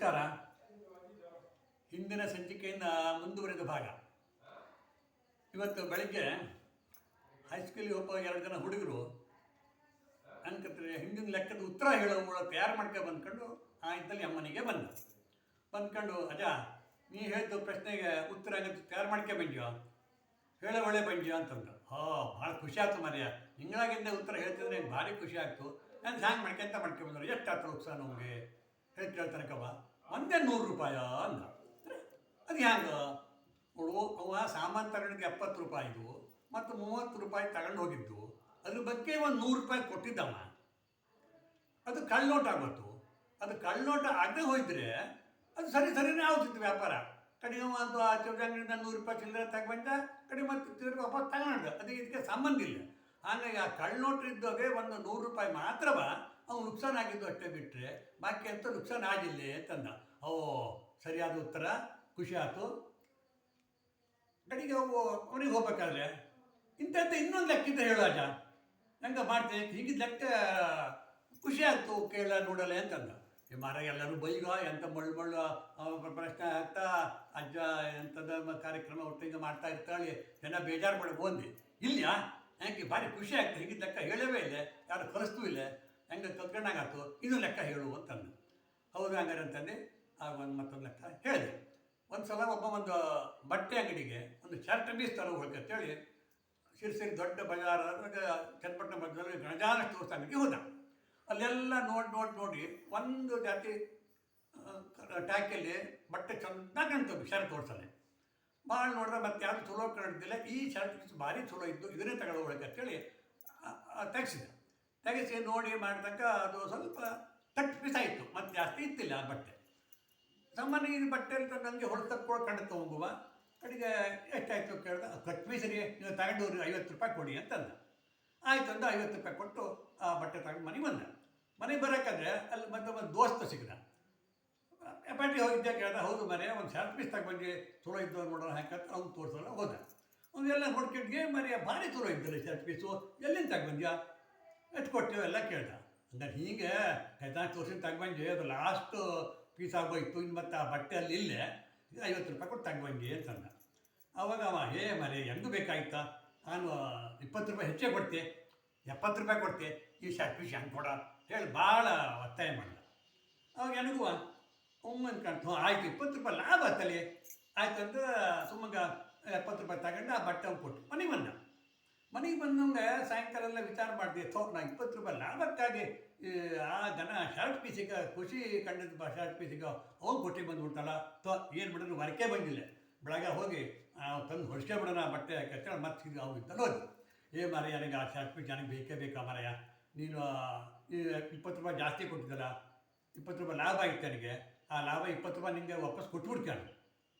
ನಮಸ್ಕಾರ. ಹಿಂದಿನ ಸಂಚಿಕೆಯಿಂದ ಮುಂದುವರೆದ ಭಾಗ. ಇವತ್ತು ಬೆಳಗ್ಗೆ ಹೈಸ್ಕೂಲಿಗೆ ಹೋಗುವ ಎರಡು ಜನ ಹುಡುಗರು ಅನ್ಕತ್ರೆ ಹಿಂದಿನ ಲೆಕ್ಕದ ಉತ್ತರ ಹೇಳೋ ಮೂಲಕ ತಯಾರು ಮಾಡ್ಕೊಂಡು ಬಂದ್ಕೊಂಡು ಆ ಇದ್ದಲ್ಲಿ ಅಮ್ಮನಿಗೆ ಬಂದ. ಬಂದ್ಕೊಂಡು ಅಜ ನೀ ಹೇಳಿದ ಪ್ರಶ್ನೆಗೆ ಉತ್ತರ ತಯಾರು ಮಾಡ್ಕೆ ಬಂದ್ಯೋ? ಹೇಳೋ ಒಳ್ಳೆ ಬಂದ್ಯೋ? ಅಂತಂದು ಹೋ, ಭಾಳ ಖುಷಿ ಆಯ್ತು ಮರ್ಯ ಹಿಂಗಾಗಿಂದ ಉತ್ತರ ಹೇಳ್ತಿದ್ರೆ ಭಾರಿ ಖುಷಿ ಆಯ್ತು ನಾನು ಹ್ಯಾಂಗೆ ಮಾಡ್ಕೊಂತ ಮಾಡ್ಕೊಂಬಂದ್ರು ಎಷ್ಟು ಆಯ್ತು ಉತ್ಸಾಹ ನಮಗೆ? ಹೇಳಿ ಕೇಳ್ತಾನೆ ಕವ ಒಂದೇ ನೂರು ರೂಪಾಯ ಅಂದ. ಅದು ಹ್ಯಾಂಗ? ನೋಡು ಅವ ಸಾಮಾನು ತಗೊಂಡಿದ್ದು ಎಪ್ಪತ್ತು ರೂಪಾಯಿದು ಮತ್ತು ಮೂವತ್ತು ರೂಪಾಯಿ ತಗೊಂಡು ಹೋಗಿದ್ದು. ಅದ್ರ ಬಗ್ಗೆ ಒಂದು ನೂರು ರೂಪಾಯಿ ಕೊಟ್ಟಿದ್ದವ. ಅದು ಕಳ್ಳೋಟ ಆಗೋತು ಅದು ಕಳ್ಳೋಟ ಆಗದೆ ಹೋಯ್ದ್ರೆ ಅದು ಸರಿ ಸರಿನೇ ಆಗ್ತಿತ್ತು ವ್ಯಾಪಾರ. ಕಡಿಮೆ ಒಂದು ಆ ಅಂಗಡಿಯಿಂದ ನೂರು ರೂಪಾಯಿ ಚಿಲ್ಲರೆ ತಗೊಂಡ ಕಡಿಮೆ ಮತ್ತು ತಿರುಗಿ ವಾಪಸ್ ತಗೊಂಡು ಅದಕ್ಕೆ ಇದಕ್ಕೆ ಸಂಬಂಧ ಇಲ್ಲ. ಹಾಗಾಗಿ ಆ ಕಳ್ಳೋಟ ಇದ್ದಾಗೆ ಒಂದು ನೂರು ರೂಪಾಯಿ ಮಾತ್ರವ ಅವ್ನು ನುಕ್ಸಾನ್ ಆಗಿದ್ದು ಅಷ್ಟೇ ಬಿಟ್ಟರೆ ಬಾಕಿ ಅಂತ ನುಕ್ಸಾನ್ ಆಗಿಲ್ಲ ಅಂತಂದ. ಓ, ಸರಿಯಾದ ಉತ್ತರ, ಖುಷಿ ಆಯ್ತು. ಕಡೆಗೆ ಅವು ಅವನಿಗೆ ಹೋಗ್ಬೇಕಾದ್ರೆ? ಇಂಥದ್ದು ಇನ್ನೊಂದು ಲೆಕ್ಕಿದ್ದ ಹೇಳು ಅಜ್ಜ ನಂಗೆ ಮಾಡ್ತೀನಿ ಹೀಗಿದ್ದ ಲೆಕ್ಕ, ಖುಷಿ ಆಯ್ತು ಕೇಳ ನೋಡಲ್ಲ ಅಂತಂದ. ಈ ಮರ ಎಲ್ಲರೂ ಬೈಗ ಎಂಥ ಮಳ್ಳು ಮಳ್ಳು ಪ್ರಶ್ನೆ ಆಗ್ತಾ, ಅಜ್ಜ ಎಂಥದ ಕಾರ್ಯಕ್ರಮ ಒಟ್ಟಿಗೆ ಮಾಡ್ತಾ ಇರ್ತಾಳೆ ಜನ ಬೇಜಾರು ಮಾಡಿ ಬಂದು. ಇಲ್ಲ ಯಾಕೆ, ಭಾರಿ ಖುಷಿ ಆಗ್ತದೆ ಹೀಗಿದ್ದ ಲೆಕ್ಕ ಹೇಳವೇ ಇಲ್ಲ, ಯಾರು ಕಲಿಸ್ತೂ ಇಲ್ಲ. ಹೆಂಗೆ ಕಲ್ತ್ಕೊಂಡಾಗಾಯ್ತು ಇದು ಲೆಕ್ಕ ಹೇಳು ಅಂತಂದು. ಹೌದು ಹಂಗಾರೆ ಅಂತಂದು, ಆಗ ಒಂದು ಮತ್ತೊಂದು ಲೆಕ್ಕ ಹೇಳಿದೆ. ಒಂದು ಸಲ ಒಬ್ಬ ಒಂದು ಬಟ್ಟೆ ಅಂಗಡಿಗೆ ಒಂದು ಶರ್ಟ್ ಪೀಸ್ ತರ ಹೋಗ್ಕಂತೇಳಿ ಶಿರ್ಸಿರಿ ದೊಡ್ಡ ಬಜಾರ ಚನ್ನಪಟ್ಟಣ ಮಧ್ಯದಲ್ಲಿ ಗಣಜಾನ ಸ್ಟೋರ್ಸ್ ಹೋದ. ಅಲ್ಲೆಲ್ಲ ನೋಡಿ ನೋಡಿ ನೋಡಿ, ಒಂದು ಜಾತಿ ಟ್ಯಾಕಲ್ಲಿ ಬಟ್ಟೆ ಚೆನ್ನಾಗಿ ಕಾಣ್ತವೆ ಶರ್ಟ್ ತೋರ್ಸಲ್ಲಿ ಭಾಳ ನೋಡಿದ್ರೆ ಮತ್ತೆ ಯಾರು ಚಲೋ ಕಾಣ್ತಿಲ್ಲ, ಈ ಶರ್ಟ್ ಪೀಸ್ ಭಾರಿ ಚಲೋ ಇದ್ದು, ಇದನ್ನೇ ತಗೊಳ್ಳೋಳಕ್ಕೆ ಅಂತೇಳಿ ತೆಗೆಸಿದ. ತೆಗೆಸಿ ನೋಡಿ ಮಾಡ್ತಕ್ಕ ಅದು ಸ್ವಲ್ಪ ತಟ್ ಪೀಸ್ ಆಯಿತು. ಮತ್ತೆ ಜಾಸ್ತಿ ಇತ್ತಿಲ್ಲ ಆ ಬಟ್ಟೆ. ಸಾಮಾನ್ಯ ಇದು ಬಟ್ಟೆ ಅಂತ ನನಗೆ ಹೊಡೆತಕ್ಕೊಳ ಕಂಡು ಹೋಗುವ ಕಡೆಗೆ ಎಷ್ಟಾಯಿತು ಕೇಳಿದ ಕಟ್ ನೀವು ತಗೊಂಡು ಐವತ್ತು ರೂಪಾಯಿ ಕೊಡಿ ಅಂತಂದ. ಆಯಿತು ಅಂತ ಐವತ್ತು ರೂಪಾಯಿ ಕೊಟ್ಟು ಆ ಬಟ್ಟೆ ತಗೊಂಡು ಮನೆಗೆ ಬಂದ. ಮನೆಗೆ ಬರೋಕ್ಕಾದ್ರೆ ಅಲ್ಲಿ ಮತ್ತೆ ಒಂದು ದೋಸ್ತ ಸಿಗ್ದ. ಪಾಟಿ ಹೋಗಿದ್ದೆ ಕೇಳ್ದ, ಹೌದು ಮನೆ, ಒಂದು ಶರ್ಟ್ ಪೀಸ್ ತಗೊಂಡು ಚಲೋ ಇದ್ದು ನೋಡೋಣ ಹಾಕಂತ ಅವ್ನು ತೋರಿಸೋಣ ಹೋದ. ಅವನ್ನೆಲ್ಲ ನೋಡ್ಕೊಂಡ್ಗೆ ಮನೆ ಭಾರಿ ಚಲೋ ಇದ್ದಲ್ಲ ಶರ್ಟ್ ಪೀಸು ಎಲ್ಲಿಂದ ತಗೊಂಡ್ಯಾ ಎಷ್ಟು ಕೊಟ್ಟೆವು ಎಲ್ಲ ಕೇಳ್ದ. ಅಂದ್ರೆ ಹೀಗೆ ಹದಿನಾಲ್ಕು ವರ್ಷದ ತಗೊಂಡು ಅದು ಲಾಸ್ಟ್ ಪೀಸ್ ಆಗೋಯ್ತು ಇನ್ನು ಮತ್ತೆ ಆ ಬಟ್ಟೆ ಅಲ್ಲಿ ಇಲ್ಲೇ ಐವತ್ತು ರೂಪಾಯಿ ಕೊಟ್ಟು ತಗೊಂಡ್ಬಂದು ಅಂತಂದ. ಅವಾಗ ಅವ ಏ ಮರೆ, ಹೆಂಗೆ ಬೇಕಾಯ್ತಾ? ನಾನು ಇಪ್ಪತ್ತು ರೂಪಾಯಿ ಹೆಚ್ಚೇ ಕೊಡ್ತೆ, ಎಪ್ಪತ್ತು ರೂಪಾಯಿ ಕೊಡ್ತೆ, ಈ ಶರ್ಟ್ ಪೀಸ್ ಹೆಂಗೆ ಕೊಡ? ಹೇಳಿ ಭಾಳ ಒತ್ತಾಯ ಮಾಡ್ದ. ಅವಾಗ ನನಗೂ ಒಮ್ಮನ್ ಕಾಣ್ತು ಆಯ್ತು, ಇಪ್ಪತ್ತು ರೂಪಾಯಿ ಲಾಭ ಆಯ್ತು ಅಂತ ಸುಮ್ಮಗ ಎಪ್ಪತ್ತು ರೂಪಾಯಿ ತಗೊಂಡು ಆ ಬಟ್ಟೆ ಕೊಟ್ಟು ಮನೆಗೆ ಬಂದ. ಮನೆಗೆ ಬಂದಂಗೆ ಸಾಯಂಕಾಲ ಎಲ್ಲ ವಿಚಾರ ಮಾಡಿದೆ, ಥೋ, ನಾ ಇಪ್ಪತ್ತು ರೂಪಾಯಿ ಲಾಭಕ್ಕಾಗಿ ಆ ಜನ ಶರ್ಟ್ ಪೀಸಿಗೆ ಖುಷಿ ಕಂಡಿದ್ದು ಶರ್ಟ್ ಪೀಸಿಗೆ ಅವ್ನು ಕೊಟ್ಟು ಬಂದ್ಬಿಡ್ತಲ್ಲ ಥೋ, ಏನು ಮಾಡಿದ್ರು ಹೊರಕೆ ಬಂದಿಲ್ಲ. ಬೆಳಗ್ಗೆ ಹೋಗಿ ತಂದು ಹೊಡ್ಸ್ಕೆ ಬಿಡೋಣ, ಬಟ್ಟೆ ಕಚ್ಚೇಳಿ ಮತ್ತೆ ಅವ್ನು ಇದ್ದಲ್ಲ ಹೋಗಿ ಏ ಮರ ನನಗೆ ಆ ಶರ್ಟ್ ಪೀಸ್ ನನಗೆ ಬೇಕೇ ಬೇಕಾ ಮರಯ್ಯ ನೀನು ಇಪ್ಪತ್ತು ರೂಪಾಯಿ ಜಾಸ್ತಿ ಕೊಟ್ಟಿದ್ದಲ್ಲ, ಇಪ್ಪತ್ತು ರೂಪಾಯಿ ಲಾಭ ಆಗಿತ್ತು ನನಗೆ, ಆ ಲಾಭ ಇಪ್ಪತ್ತು ರೂಪಾಯಿ ನಿಮಗೆ ವಾಪಸ್ ಕೊಟ್ಬಿಡ್ತೀನಿ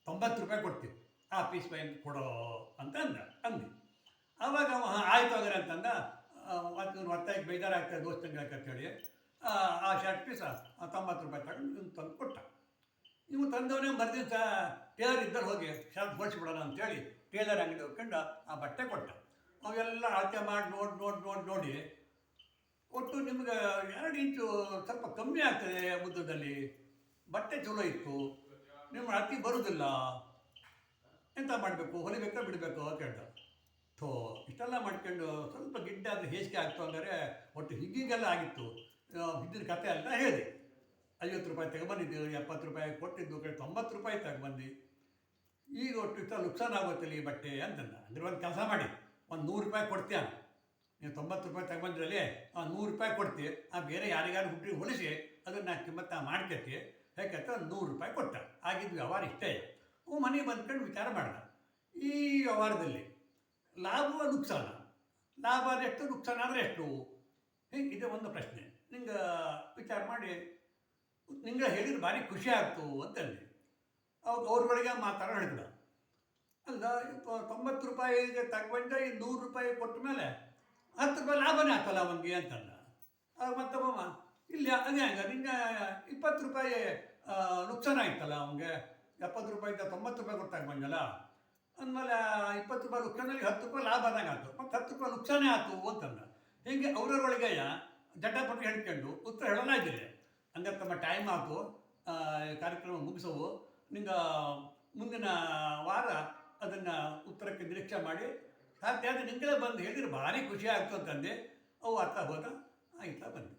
ತೊಂಬತ್ತು ರೂಪಾಯಿ ಕೊಡ್ತೀನಿ. ಆ ಪೀಸ್ ಬೈ ಕೊಡೋ ಅಂತ ಅಂದ, ಅಂದೆ. ಆವಾಗ ಅವ "ಹಾ, ಆಯ್ತು ಹಾಗಾರೆ ಅಂತಂದ ಇವ್ನು ಒತ್ತಾಯಕ್ಕೆ ಬೇಜಾರಾಗ್ತದೆ ದೋಸ್ತಂಗೆ ಅಂತೇಳಿ ಆ ಶರ್ಟ್ ಪೀಸ ತೊಂಬತ್ತು ರೂಪಾಯಿ ತಗೊಂಡು ಇವ್ನು ತಂದು ಕೊಟ್ಟ. ಇವು ತಂದವನೇ ಮರುದಿವಸ ಟೇಲರ್ ಇದ್ದರೆ ಹೋಗಿ ಶರ್ಟ್ ಅಂತ ಅಂತೇಳಿ ಟೇಲರ್ ಅಂಗಡಿ ಹೋಗ್ಕೊಂಡು ಆ ಬಟ್ಟೆ ಕೊಟ್ಟ. ಅವೆಲ್ಲ ಅಳತೆ ಮಾಡಿ ನೋಡಿ ನೋಡಿ ನೋಡಿ ನೋಡಿ ಒಟ್ಟು ನಿಮ್ಗೆ ಎರಡು ಇಂಚು ಸ್ವಲ್ಪ ಕಮ್ಮಿ ಆಗ್ತದೆ ಉದ್ದದಲ್ಲಿ. ಬಟ್ಟೆ ಚಲೋ ಇತ್ತು ನಿಮ್ಮ ಅತಿ ಬರುವುದಿಲ್ಲ ಎಂತ ಮಾಡಬೇಕು ಹೊಲಿಬೇಕಾ ಬಿಡಬೇಕು ಕೇಳ್ದ. ಥೋ, ಇಷ್ಟೆಲ್ಲ ಮಾಡ್ಕೊಂಡು ಸ್ವಲ್ಪ ಗಿಡ್ಡ ಆದರೆ ಹೇಸಿಗೆ ಆಗ್ತು ಅಂದರೆ ಒಟ್ಟು ಹಿಂಗಿಂಗೆಲ್ಲ ಆಗಿತ್ತು. ಹಿಂದಿನ ಕತೆ ಅಂತ ಹೇಳಿದೆ. ಐವತ್ತು ರೂಪಾಯಿ ತಗೊಂಬಂದಿದ್ದು, ಎಪ್ಪತ್ತು ರೂಪಾಯಿ ಕೊಟ್ಟಿದ್ದು, ಕಡೆ ತೊಂಬತ್ತು ರೂಪಾಯಿ ತಗೊಂಬಂದು. ಈಗ ಒಟ್ಟು ಇಷ್ಟ ನುಕ್ಸಾನ್ ಆಗುತ್ತಲ್ಲ ಈ ಬಟ್ಟೆ ಅಂತಂದ. ಅಂದ್ರೆ ಒಂದು ಕೆಲಸ ಮಾಡಿ, ಒಂದು ನೂರು ರೂಪಾಯಿ ಕೊಡ್ತೀಯ ನೀವು ತೊಂಬತ್ತು ರೂಪಾಯಿ ತಗೊಂಡ್ರಲ್ಲಿ ಆ, ನೂರು ರೂಪಾಯಿ ಕೊಡ್ತೀವಿ ಆ, ಬೇರೆ ಯಾರಿಗಾರು ಹುಟ್ಟಿ ಹೊಲಿಸಿ ಅದನ್ನು ಕಿಮ್ಮತ್ತ ಮಾಡ್ಕತಿ ಯಾಕಂತ ನೂರು ರೂಪಾಯಿ ಕೊಟ್ಟ. ಆಗಿದ್ದು ವ್ಯವಹಾರ ಇಷ್ಟೇ. ಅವು ಮನೆಗೆ ಬಂದ್ಕೊಂಡು ವಿಚಾರ ಮಾಡ್ದ. ಈ ವ್ಯವಹಾರದಲ್ಲಿ ಲಾಭ ನುಕ್ಸಾನ. ಲಾಭ ಆದರೆ ಎಷ್ಟು, ನುಕ್ಸಾನ ಆದರೆ ಎಷ್ಟು? ಹಿಂಗೆ ಇದೆ ಒಂದು ಪ್ರಶ್ನೆ. ನಿಂಗೆ ವಿಚಾರ ಮಾಡಿ. ನಿಂಗೆ ಹೇಳಿದ್ರೆ ಭಾರಿ ಖುಷಿ ಆಗ್ತು ಅಂತಂದೆ. ಅವಾಗ ಅವ್ರಗಳಿಗೆ ಮಾತಾಡೋ ಹೇಳಿದ ಅಲ್ಲ ತೊಂಬತ್ತು ರೂಪಾಯಿಗೆ ತಗೊಂಡ ಈ ನೂರು ರೂಪಾಯಿ ಕೊಟ್ಟ ಮೇಲೆ ಹತ್ತು ರೂಪಾಯಿ ಲಾಭನೇ ಆಗ್ತಲ್ಲ ಅವನಿಗೆ ಅಂತಂದ. ಆಗ ಮಾಮ ಇಲ್ಲ, ಅದೇ ಹಂಗ. ನಿಂಗೆ ಇಪ್ಪತ್ತು ರೂಪಾಯಿ ನುಕ್ಸಾನ ಆಯ್ತಲ್ಲ ಅವನಿಗೆ? ಎಪ್ಪತ್ತು ರೂಪಾಯಿಂದ ತೊಂಬತ್ತು ರೂಪಾಯಿ ಕೊಟ್ಟು ತಗೊಂಡಲ್ಲ ಅಂದಮೇಲೆ ಇಪ್ಪತ್ತು ರೂಪಾಯಿ ನುಕ್ಸಾನಲ್ಲಿ ಹತ್ತು ರೂಪಾಯಿ ಲಾಭ ಆದಂಗೆ ಆಯಿತು. ಮತ್ತು ಹತ್ತು ರೂಪಾಯಿ ನುಕ್ಸಾನೇ ಆಯ್ತು ಅಂತಂದ. ಹೀಗೆ ಅವರವರೊಳಗೆ ಜಟಾಪಟ್ಟು ಹೇಳ್ಕೊಂಡು ಉತ್ತರ ಹೇಳೋಣ ಹಂಗೆ ತಮ್ಮ ಟೈಮ್ ಆಯಿತು. ಕಾರ್ಯಕ್ರಮ ಮುಗಿಸೋವು. ನಿಂಗೆ ಮುಂದಿನ ವಾರ ಅದನ್ನು ಉತ್ತರಕ್ಕೆ ನಿರೀಕ್ಷೆ ಮಾಡಿ. ಸಾಧ್ಯ ಆದರೆ ನಿಂಗಲೇ ಬಂದು ಹೇಳಿದ್ರೆ ಭಾರಿ ಖುಷಿ ಆಗ್ತು ಅಂತಂದೆ. ಅವು ಅರ್ಥ ಹೋದ? ಆಯ್ತಾ ಬನ್ನಿ